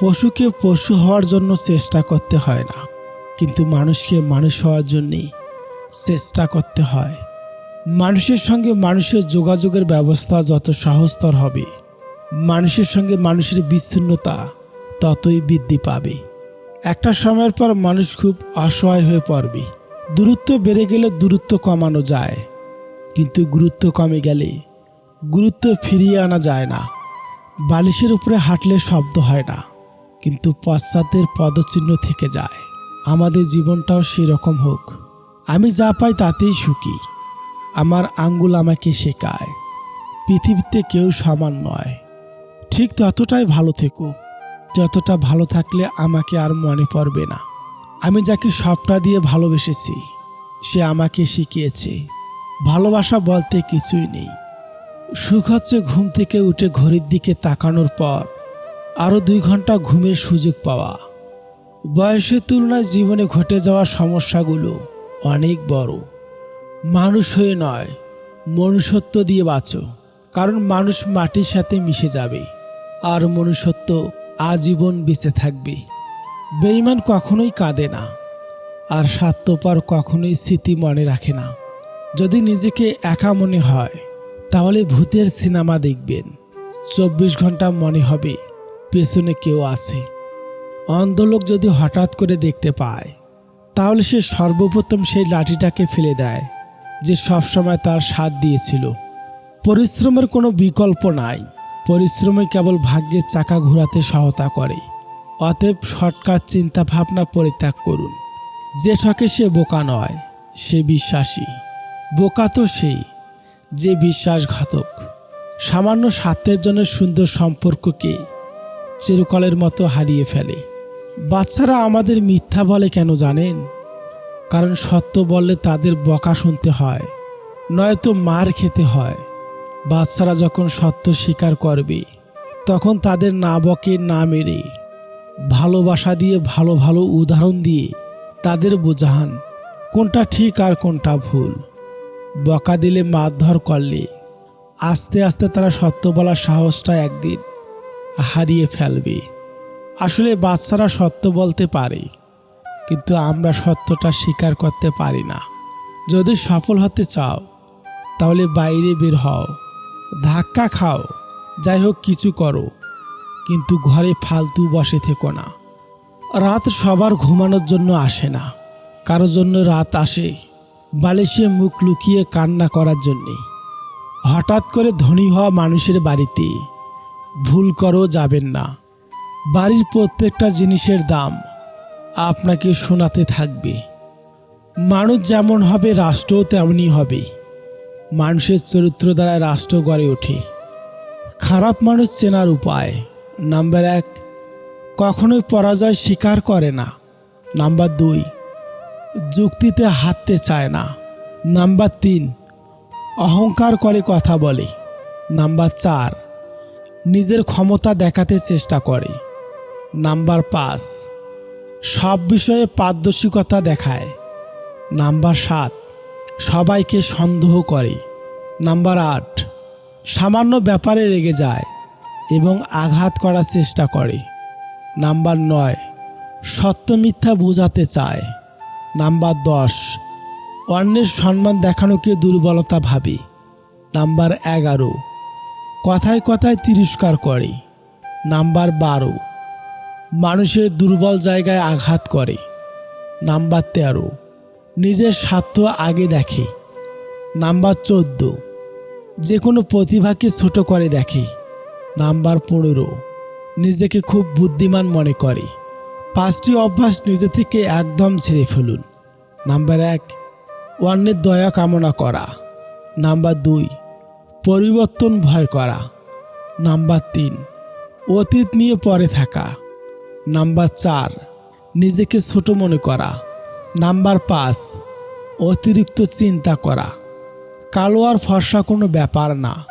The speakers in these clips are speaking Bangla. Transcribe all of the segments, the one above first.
পশুকে পশু হওয়ার জন্য চেষ্টা করতে হয় না। কিন্তু মানুষকে মানুষ হওয়ার জন্যেই চেষ্টা করতে হয়। মানুষের সঙ্গে মানুষের যোগাযোগের ব্যবস্থা যত সহজতর হবে, মানুষের সঙ্গে মানুষের বিচ্ছিন্নতা ততই বৃদ্ধি পাবে। একটা সময়ের পর মানুষ খুব অসহায় হয়ে পড়বে। দূরত্ব বেড়ে গেলে দূরত্ব কমানো যায়। কিন্তু গুরুত্ব কমে গেলে গুরুত্ব ফিরিয়ে আনা যায় না। বালিশের উপরে হাঁটলে শব্দ হয় না। কিন্তু পশ্চাতের পদচিহ্ন থেকে যায়। আমাদের জীবনটাও সেরকম হোক। আমি যা পাই তাতেই সুখী। আমার আঙ্গুল আমাকে শেখায়। পৃথিবীতে কেউ সমান নয়। ঠিক ততটাই ভালো থেকো। যতটা ভালো থাকলে আমাকে আর মনে পড়বে না। আমি যাকে সবটা দিয়ে ভালোবেসেছি, সে আমাকে শিখিয়েছে। ভালোবাসা বলতে কিছুই নেই। সুখ হচ্ছে ঘুম থেকে উঠে ঘড়ির দিকে তাকানোর পর আরও দুই ঘণ্টা ঘুমের সুযোগ পাওয়া। বয়সের তুলনায় জীবনে ঘটে যাওয়া সমস্যাগুলো অনেক বড়। মানুষ হয়ে নয়, মনুষ্যত্ব দিয়ে বাঁচো, কারণ মানুষ মাটির সাথে মিশে যাবে, আর মনুষ্যত্ব আজীবন বেঁচে থাকবে। বেইমান কখনোই কাঁদে না, আর স্বার্থপর কখনোই স্মৃতি মনে রাখে না। যদি নিজেকে একা মনে হয়, তাহলে ভূতের সিনেমা দেখবেন। চব্বিশ ঘণ্টা মনে হবে পেছনে কেউ আছে। অন্ধলোক যদি হঠাৎ করে দেখতে পায়, তাহলে সে সর্বপ্রথম সেই লাঠিটাকে ফেলে দেয়, যে সবসময় তার সাথ দিয়েছিল। পরিশ্রমের কোনো বিকল্প নাই। পরিশ্রমই কেবল ভাগ্যের চাকা ঘোরাতে সহায়তা করে। অতএব শর্টকাট চিন্তা ভাবনা পরিত্যাগ করুন। যে ঠকে সে বোকা নয়, সে বিশ্বাসী। বোকা তো সেই, যে বিশ্বাসঘাতক। সামান্য স্বার্থের জন্য সুন্দর সম্পর্ককে চিরকালের মতো হারিয়ে ফেলে। বাচ্চারা আমাদের মিথ্যা বলে কেন জানেন? কারণ সত্য বললে তাদের বকা শুনতে হয়, নয়তো মার খেতে হয়। বাচ্চারা যখন সত্য স্বীকার করবে, তখন তাদের না বকে, না মেরে। ভালোবাসা দিয়ে ভালো ভালো উদাহরণ দিয়ে তাদের বোঝান কোনটা ঠিক আর কোনটা ভুল। বকা দিলে মারধর করলে আস্তে আস্তে তারা সত্য বলার সাহসটা একদিন হারিয়ে ফেলবে। আসলে বাচ্চারা সত্য বলতে পারে, কিন্তু আমরা সত্যটা স্বীকার করতে পারি না। যদি সফল হতে চাও, তাহলে বাইরে বের হও, ধাক্কা খাও, যাই হোক কিছু করো, কিন্তু ঘরে ফালতু বসে থেকো না। রাত সবার ঘুমানোর জন্য আসে না, কারোর জন্য রাত আসে, বালিশে মুখ লুকিয়ে কান্না করার জন্যে। হঠাৎ করে ধনী হওয়া মানুষের বাড়িতে ভুল করো, যাবেন না। বাড়ির প্রত্যেকটা জিনিসের দাম আপনাকে শোনাতে থাকবে। মানুষ যেমন হবে, রাষ্ট্রও তেমনই হবে। মানুষের চরিত্র দ্বারা রাষ্ট্র গড়ে ওঠে। খারাপ মানুষ চেনার উপায়। নাম্বার এক, কখনোই পরাজয় স্বীকার করে না। নাম্বার দুই, যুক্তিতে হাঁটতে চায় না। নাম্বার তিন, অহংকার করে কথা বলে। নাম্বার চার নিজের ক্ষমতা দেখাতে চেষ্টা করে। নাম্বার পাঁচ, সব বিষয়ে পারদর্শিকতা দেখায়। নাম্বার সাত, সবাইকে সন্দেহ করে। নাম্বার আট, সামান্য ব্যাপারে রেগে যায় এবং আঘাত করার চেষ্টা করে। নাম্বার নয়, সত্য মিথ্যা বোঝাতে চায়। নাম্বার দশ, অন্যের সম্মান দেখানোকে দুর্বলতা ভাবে। নাম্বার এগারো কথায় কথায় তিরস্কার করে। নাম্বার বারো। মানুষের দুর্বল জায়গায় আঘাত করে। নাম্বার তেরো। নিজের স্বার্থ আগে দেখে। নাম্বার চোদ্দ। যে কোনো প্রতিভাকে ছোট করে দেখে। নাম্বার পনেরো। নিজেকে খুব বুদ্ধিমান মনে করে। পাঁচটি অভ্যাস নিজে থেকে একদম ছেড়ে ফেলুন। নাম্বার এক, অন্যের দয়া কামনা করা। নাম্বার দুই পরিবর্তন ভয় করা। নাম্বার তিন, অতীত নিয়ে পরে থাকা। নাম্বার চার, নিজেকে ছোট মনে করা। নাম্বার পাঁচ, অতিরিক্ত চিন্তা করা। কালো আর ফর্সা কোনো ব্যাপার না।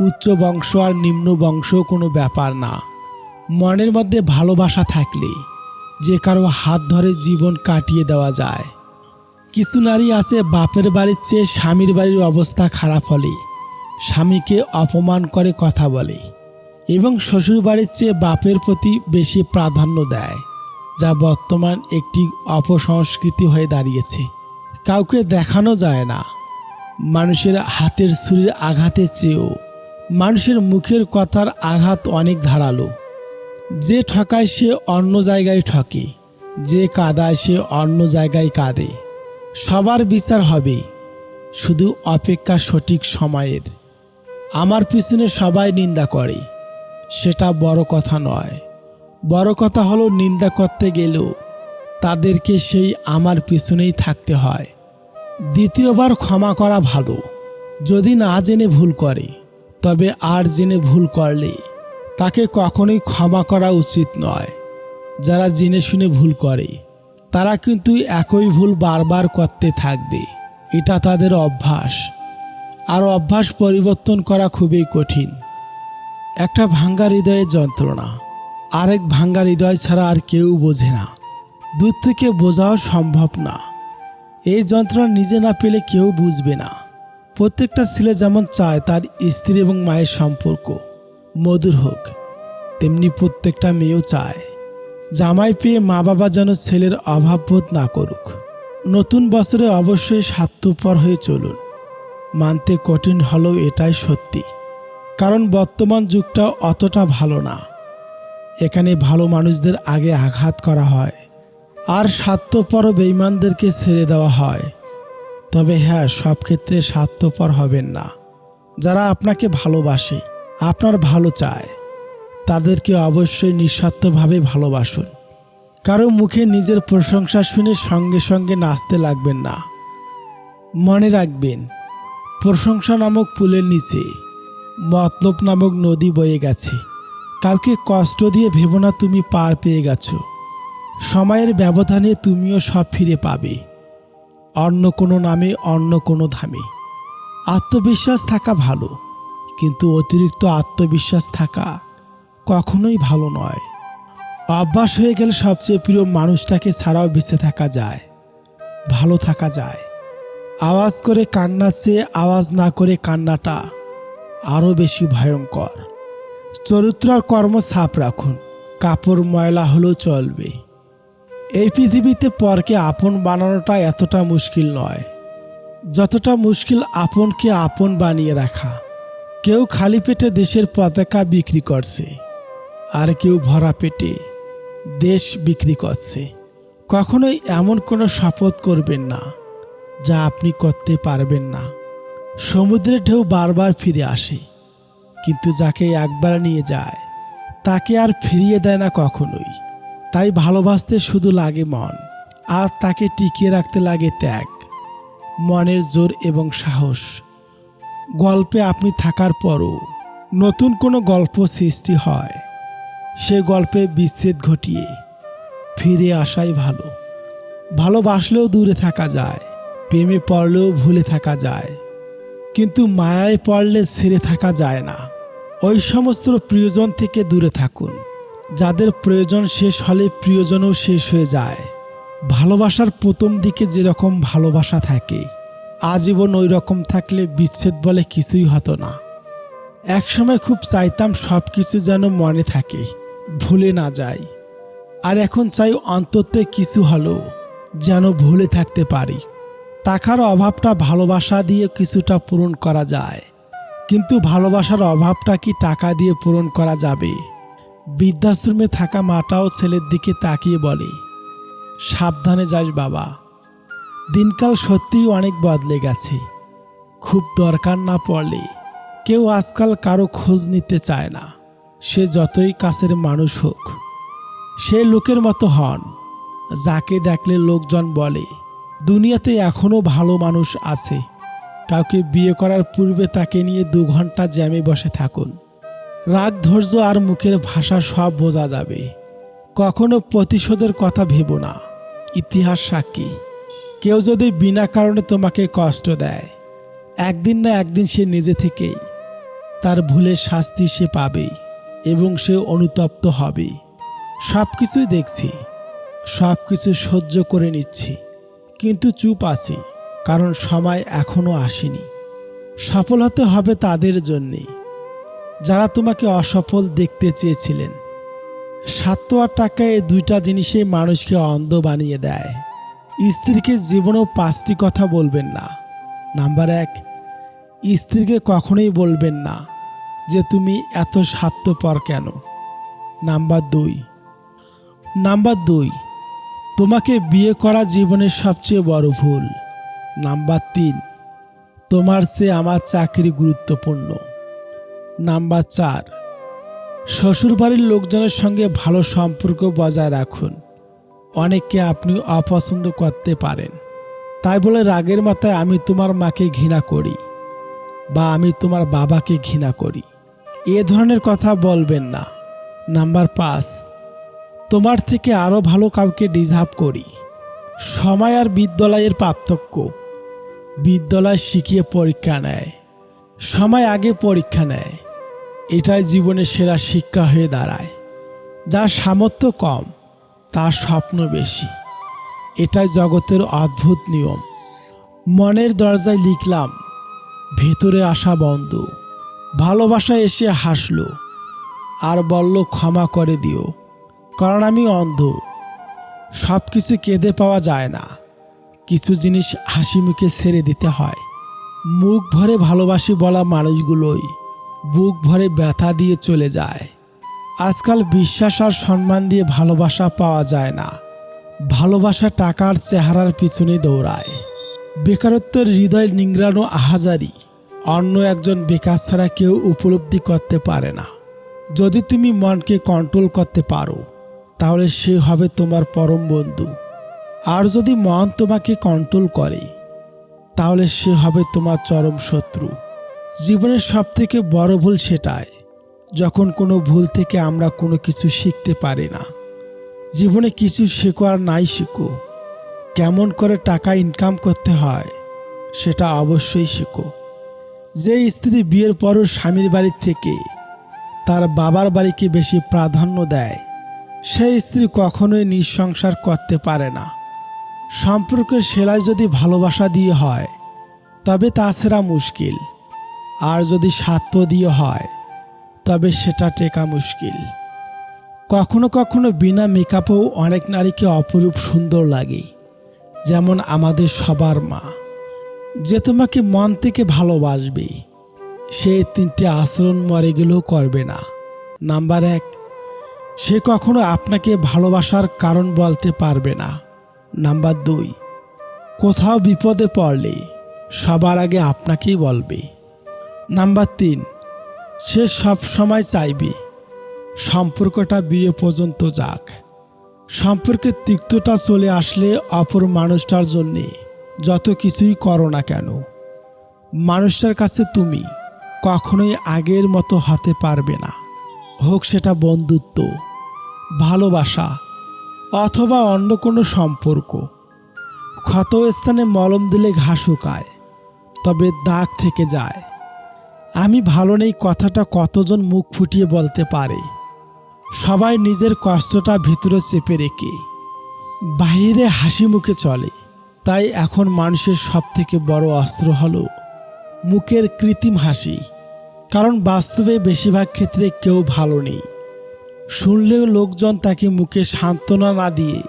উচ্চ বংশ আর নিম্ন বংশ কোনো ব্যাপার না। মনের মধ্যে ভালোবাসা থাকলে যে কারও হাত ধরে জীবন কাটিয়ে দেওয়া যায়। কিছু নারী আছে বাপের বাড়ির চেয়ে স্বামীর বাড়ির অবস্থা খারাপ হলে স্বামীকে অপমান করে কথা বলে এবং শ্বশুরবাড়ির চেয়ে বাপের প্রতি বেশি প্রাধান্য দেয়, যা বর্তমান একটি অপসংস্কৃতি হয়ে দাঁড়িয়েছে। কাউকে দেখানো যায় না। মানুষের হাতের ছুরির আঘাতের চেয়েও মানুষের মুখের কথার আঘাত অনেক ধারালো। যে ঠকায় সে অন্য জায়গায় ঠকে, যে কাদায় সে অন্য জায়গায় কাঁদে। সবার বিচার হবে, শুধু অপেক্ষা সঠিক সময়ের। আমার পিছনে সবাই নিন্দা করে। সেটা বড় কথা নয়। বড় কথা হলো নিন্দা করতে গেলেও তাদেরকে সেই আমার পিছনেই থাকতে হয়। দ্বিতীয়বার ক্ষমা করা ভালো। যদি না জেনে ভুল করে, তবে আর জেনে ভুল করলে তাকে কখনোই ক্ষমা করা উচিত নয়। যারা জেনে শুনে ভুল করে, তারা কিন্তু একই ভুল বারবার করতে থাকবে। এটা তাদের অভ্যাস। আর অভ্যাস পরিবর্তন করা খুবই কঠিন। একটা ভাঙ্গা হৃদয়ের যন্ত্রণা। আরেক ভাঙ্গা হৃদয় ছাড়া আর কেউ বোঝে না। দূর থেকে বোঝাও সম্ভব না। এই যন্ত্রণা নিজে না পেলে কেউ বুঝবে না। প্রত্যেকটা ছেলে যেমন চায়, তার স্ত্রী এবং মায়ের সম্পর্ক মধুর হোক, তেমনি প্রত্যেকটা মেয়েও চায়। জামাই পেয়ে মা বাবা যেন ছেলের অভাববোধ না করুক। নতুন বছরে অবশ্যই স্বার্থপর হয়ে চলুন। মানতে কঠিন হলেও এটাই সত্যি। কারণ বর্তমান যুগটা অতটা ভালো না। এখানে ভালো মানুষদের আগে আঘাত করা হয় আর স্বার্থপর বেইমানদেরকে ছেড়ে দেওয়া হয়। তবে হ্যাঁ সব ক্ষেত্রে স্বার্থপর হবেন না। যারা আপনাকে ভালোবাসে, আপনার ভালো চায়, তাদেরকে অবশ্যই নিঃস্বার্থভাবে ভালোবাসুন। কারও মুখে নিজের প্রশংসা শুনে সঙ্গে সঙ্গে নাচতে লাগবেন না। মনে রাখবেন প্রশংসা নামক পুলের নিচে মতলব নামক নদী বয়ে গেছে। কাউকে কষ্ট দিয়ে ভেবো না তুমি পার পেয়ে গেছো। সময়ের ব্যবধানে তুমিও সব ফিরে পাবে। অন্য কোনো নামে, অন্য কোনো ধামে। আত্মবিশ্বাস থাকা ভালো, কিন্তু অতিরিক্ত আত্মবিশ্বাস থাকা কখনোই ভালো নয়। অভ্যাস হয়ে গেলে সবচেয়ে প্রিয় মানুষটাকে ছাড়াও বেঁচে থাকা যায়, ভালো থাকা যায়। আওয়াজ করে কান্নার চেয়ে আওয়াজ না করে কান্নাটা আরও বেশি ভয়ঙ্কর। চরিত্র আর কর্ম ছাপ রাখুন, কাপড় ময়লা হলেও চলবে। এই পৃথিবীতে পরকে আপন বানানোটা এতটা মুশকিল নয়। যতটা মুশকিল আপনকে আপন বানিয়ে রাখা। কেউ খালি পেটে দেশের পতাকা বিক্রি করছে, আর কেউ ভরা পেটে দেশ বিক্রি করছে। কখনোই এমন কোনো শপথ করবেন না। যা আপনি করতে পারবেন না। সমুদ্রের ঢেউ বারবার ফিরে আসে, কিন্তু যাকে একবার নিয়ে যায়, তাকে আর ফিরিয়ে দেয় না কখনোই। তাই ভালোবাসতে শুধু লাগে মন, আর তাকে টিকিয়ে রাখতে লাগে ত্যাগ। মনের জোর এবং সাহস। গল্পে আপনি থাকার পরও নতুন কোনো গল্প সৃষ্টি হয়, সে গল্পে বিচ্ছেদ ঘটিয়ে ফিরে আসাই ভালো। ভালোবাসলেও দূরে থাকা যায়। প্রেমে পড়লেও ভুলে থাকা যায়। কিন্তু মায়ায় পড়লে ছেড়ে থাকা যায় না। ওই সমস্ত প্রিয়জন থেকে দূরে থাকুন। যাদের প্রয়োজন শেষ হলে প্রিয়জনও শেষ হয়ে যায়। ভালোবাসার প্রথম দিকে যেরকম ভালোবাসা থাকে, আজীবন ওই রকম থাকলে বিচ্ছেদ বলে কিছুই হতো না। একসময় খুব চাইতাম সব কিছু যেন মনে থাকে, ভুলে না যায় আর এখন চাই অন্তত কিছু হলেও যেন ভুলে থাকতে পারি। টাকার অভাবটা ভালোবাসা দিয়ে কিছুটা পূরণ করা যায়। কিন্তু ভালোবাসার অভাবটা কি টাকা দিয়ে পূরণ করা যাবে? বৃদ্ধাশ্রমে থাকা মাটাও ছেলের দিকে তাকিয়ে বলে, সাবধানে যাস বাবা। দিনকাল সত্যিই অনেক বদলে গেছে। খুব দরকার না পড়লে কেউ আজকাল কারও খোঁজ নিতে চায় না। সে যতই কাছের মানুষ হোক, সে লোকের মতো হন। যাকে দেখলে লোকজন বলে দুনিয়াতে এখনও ভালো মানুষ আছে। কাউকে বিয়ে করার পূর্বে তাকে নিয়ে দু ঘণ্টা জ্যামে বসে থাকুন। রাগ, ধৈর্য আর মুখের ভাষা সব বোঝা যাবে। কখনো প্রতিশোধের কথা ভেবো না। ইতিহাস সাক্ষী। কেউ যদি বিনা কারণে তোমাকে কষ্ট দেয়, একদিন না একদিন সে নিজে থেকেই। তার ভুলের শাস্তি সে পাবেই এবং সে অনুতপ্ত হবে সব কিছুই দেখছি সব কিছু সহ্য করে নিচ্ছি। কিন্তু চুপ আছি, কারণ সময় এখনও আসেনি। সফল হতে হবে তাদের জন্যে। যারা তোমাকে অসফল দেখতে চেয়েছিলেন আর টাকা এই দুইটা জিনিসে মানুষকে অন্ধ বানিয়ে দেয়। স্ত্রীকে জীবনেও পাঁচটি কথা বলবেন না। নাম্বার এক, স্ত্রীকে কখনোই বলবেন না যে তুমি এত স্বার্থপর কেন। নাম্বার দুই নাম্বার দুই তোমাকে বিয়ে করা জীবনের সবচেয়ে বড় ভুল। নাম্বার তিন, তোমার চেয়ে আমার চাকরি গুরুত্বপূর্ণ। নাম্বার চার, শ্বশুরবাড়ির লোকজনের সঙ্গে ভালো সম্পর্ক বজায় রাখুন। অনেককে আপনি অপছন্দ করতে পারেন। তাই বলে রাগের মাথায় আমি তোমার মাকে ঘৃণা করি বা আমি তোমার বাবাকে ঘৃণা করি। এ ধরনের কথা বলবেন না। নাম্বার পাঁচ তোমার থেকে আরও ভালো কাউকে ডিজার্ভ করি। সময় আর বিদ্যালয়ের পার্থক্য। বিদ্যালয় শিখিয়ে পরীক্ষা নেয়। সময় আগে পরীক্ষা নেয়। এটাই জীবনের সেরা শিক্ষা হয়ে দাঁড়ায়। যার সামর্থ্য কম, তার স্বপ্ন বেশি। এটাই জগতের অদ্ভুত নিয়ম। মনের দরজায় লিখলাম, ভেতরে আসা বন্ধ। ভালোবাসা এসে হাসলো। আর বলল, ক্ষমা করে দিও। কারণ আমি অন্ধ। সব কিছু কেঁদে পাওয়া যায় না। কিছু জিনিস হাসি মুখে ছেড়ে দিতে হয়। মুখ ভরে ভালোবাসি বলা মানুষগুলোই। বুক ভরে ব্যথা দিয়ে চলে যায়। আজকাল বিশ্বাস আর সম্মান দিয়ে ভালোবাসা পাওয়া যায় না। ভালোবাসা টাকার চেহারার পিছনে দৌড়ায়। বেকারত্বের হৃদয় নিংড়ানো আহাজারি। অন্য একজন বেকার ছাড়া কেউ উপলব্ধি করতে পারে না। যদি তুমি মনকে কন্ট্রোল করতে পারো তাহলে সে হবে তোমার পরম বন্ধু। আর যদি মন তোমাকে কন্ট্রোল করে, তাহলে সে হবে তোমার চরম শত্রু। জীবনের সব থেকে বড় ভুল সেটাই, যখন কোনো ভুল থেকে আমরা কোনো কিছু শিখতে পারি না। জীবনে কিছু শেখো আর নাই শেখো। কেমন করে টাকা ইনকাম করতে হয়, সেটা অবশ্যই শেখো। যে স্ত্রী বিয়ের পরও স্বামীর বাড়ি থেকে তার বাবার বাড়িকে বেশি প্রাধান্য দেয় সেই স্ত্রী কখনোই নিঃসংসার করতে পারে না। সম্পর্কের সেলাই যদি ভালোবাসা দিয়ে হয়, তবে তা সেরা মুশকিল। আর যদি স্বার্থ দিয়ে হয়, তবে সেটা টেকা মুশকিল। কখনো কখনো বিনা মেকআপেও অনেক নারীকে অপরূপ সুন্দর লাগে, যেমন আমাদের সবার মা। যে তোমাকে মন থেকে ভালোবাসবে, সে তিনটে আচরণ মরে গেলেও করবে না। নাম্বার এক সে কখনো আপনাকে ভালোবাসার কারণ বলতে পারবে না। নাম্বার দুই, কোথাও বিপদে পড়লে সবার আগে আপনাকেই বলবে। নাম্বার তিন, সে সব সময় চাইবে সম্পর্কটা বিয়ে পর্যন্ত যাক। সম্পর্কের তিক্ততা চলে আসলে অপর মানুষটার জন্যে যত কিছুই করো না কেন, মানুষটার কাছে তুমি কখনোই আগের মতো হতে পারবে না। হোক সেটা বন্ধুত্ব ভালোবাসা অথবা অন্য কোনো সম্পর্ক। ক্ষত স্থানে মলম দিলে ঘাস শুকায়, তবে দাগ থেকে যায়। আমি ভালো নেই কথাটা কতজন মুখ ফুটিয়ে বলতে পারে। সবাই নিজের কষ্টটা ভিতরে চেপে রেখে। বাইরে হাসি মুখে চলে, তাই এখন মানুষের সব থেকে বড় অস্ত্র হলো মুখের কৃত্রিম হাসি। কারণ বাস্তবে বেশিরভাগ ক্ষেত্রে কেউ ভালো নেই। শুনলেও লোকজন তাকে মুখে সান্ত্বনা না দিয়ে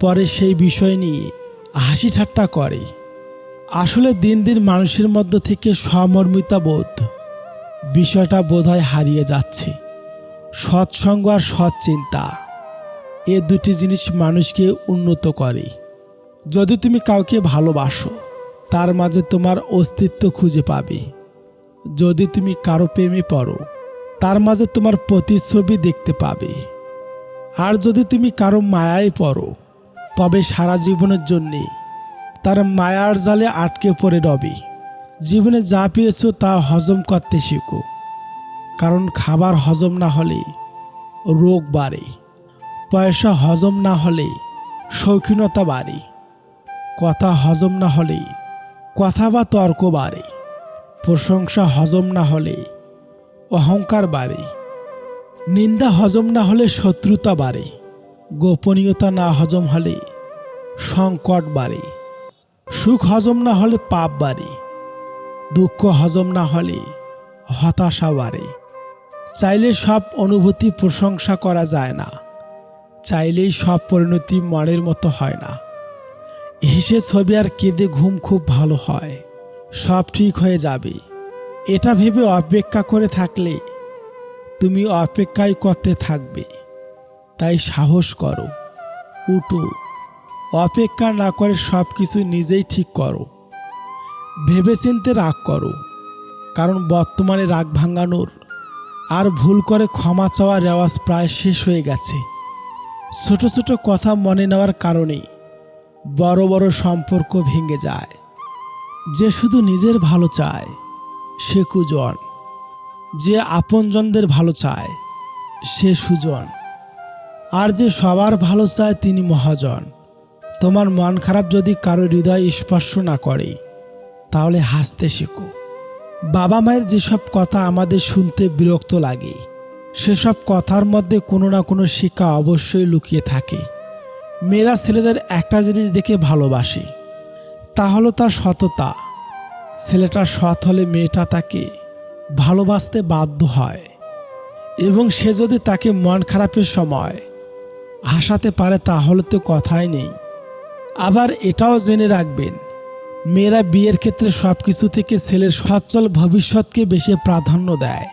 পরে সেই বিষয় নিয়ে হাসি ঠাট্টা করে। আসলে দিন দিন মানুষের মধ্য থেকে সমর্মিতা বোধ বিষয়টা বোধহয় হারিয়ে যাচ্ছে। সৎসঙ্গ আর সৎ চিন্তা, এ দুটি জিনিস মানুষকে উন্নত করে। যদি তুমি কাউকে ভালোবাসো, তার মাঝে তোমার অস্তিত্ব খুঁজে পাবে। যদি তুমি কারও প্রেমে পড়ো তার মাঝে তোমার প্রতিচ্ছবি দেখতে পাবে। আর যদি তুমি কারও মায়ায় পড়ো, তবে সারা জীবনের জন্যে তার মায়ার জালে আটকে পড়ে রবে। জীবনে যা পেয়েছ তা হজম করতে শেখো। কারণ খাবার হজম না হলে রোগ বাড়ে। পয়সা হজম না হলে শৌখিনতা বাড়ে। কথা হজম না হলে কথা বা তর্ক বাড়ে। প্রশংসা হজম না হলে অহংকার বাড়ে। নিন্দা হজম না হলে শত্রুতা বাড়ে। গোপনীয়তা না হজম হলে সংকট বাড়ে। সুখ হজম না হলে পাপ বাড়ে। দুঃখ হজম না হলে হতাশা বাড়ে। চাইলে সব অনুভূতি প্রশংসা করা যায় না। চাইলেই সব পরিণতি মনের মতো হয় না। হেসে ছবি আর কেঁদে ঘুম খুব ভালো হয়। সব ঠিক হয়ে যাবে। এটা ভেবে অপেক্ষা করে থাকলে তুমি অপেক্ষাই করতে থাকবে। তাই সাহস করো, উঠো, অপেক্ষা না করে সব কিছু নিজেই ঠিক করো। ভেবেচিন্তে রাগ করো, কারণ বর্তমানে রাগ ভাঙানোর আর ভুল করে ক্ষমা চাওয়ার রেওয়াজ প্রায় শেষ হয়ে গেছে। ছোট ছোট কথা মনে নেওয়ার কারণে বড় বড় সম্পর্ক ভেঙে যায়। যে শুধু নিজের ভালো চায় সে কুজন। যে আপনজনদের ভালো চায়, সে সুজন। আর যে সবার ভালো চায় তিনি মহাজন। তোমার মন খারাপ যদি কারও হৃদয় স্পর্শ না করে, তাহলে হাসতে শেখো। বাবা মায়ের যেসব কথা আমাদের শুনতে বিরক্ত লাগে, সেসব কথার মধ্যে কোনো না কোনো শিক্ষা অবশ্যই লুকিয়ে থাকে। মেয়েরা ছেলেদের একটা জিনিস দেখে ভালোবাসে, তা হলো তার সততা। ছেলেটা সৎ হলে মেয়েটা তাকে ভালোবাসতে বাধ্য হয় এবং সে যদি তাকে মন খারাপের সময় হাসাতে পারে তাহলে তো কথাই নেই। আবার এটাও জেনে রাখবেন, মেয়েরা বিয়ের ক্ষেত্রে সব কিছু থেকে ছেলের সচ্ছল ভবিষ্যৎকে বেশি প্রাধান্য দেয়।